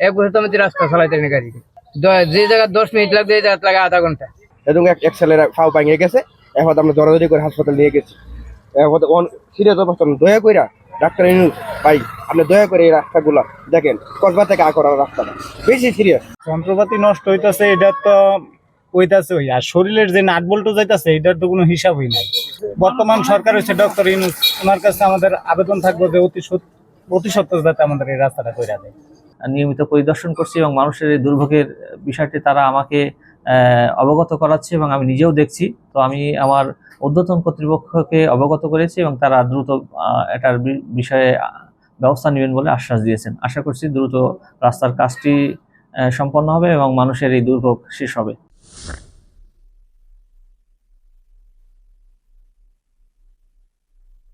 এক বছর তো আমি রাস্তা চালাইতে গাড়ি। যে জায়গা দশ মিনিট লাগবে এই জায়গা লাগে আধা ঘণ্টা। এবং এক এক ছেলের ফাও ভাঙিয়ে গেছে। এখন আমরা দরাদরি করে হাসপাতাল নিয়ে গেছি। এখন সিরিয়াস অবস্থা দয়া কইরা ডাক্তার ভাই আপনি দয়া করে এই রাস্তাগুলো দেখেন। কসবা থেকে আকরার রাস্তাটা বেশি সিরিয়াস যন্ত্রপাতি নষ্ট হইতেছে এটার তো হইতাছে ওই। আর শরীরের যে নাট বল্টু যাইতাছে এটার তো কোনো হিসাব হিসাবই নাই। বর্তমান সরকার হচ্ছে ডক্টর ইনুস ওনার কাছে আমাদের আবেদন থাকবে যে অতি অতি সত্য যাতে আমাদের এই রাস্তাটা করে দেয়। নিয়মিত পরিদর্শন করছি এবং মানুষের এই দুর্ভোগের বিষয়টি তারা আমাকে অবগত করাচ্ছে এবং আমি নিজেও দেখছি। তো আমি আমার অধ্যতন কর্তৃপক্ষকে অবগত করেছি এবং তারা দ্রুত এটার বিষয়ে ব্যবস্থা নেবেন বলে আশ্বাস দিয়েছেন। আশা করছি দ্রুত রাস্তার কাজটি সম্পন্ন হবে এবং মানুষের এই দুর্ভোগ শেষ হবে।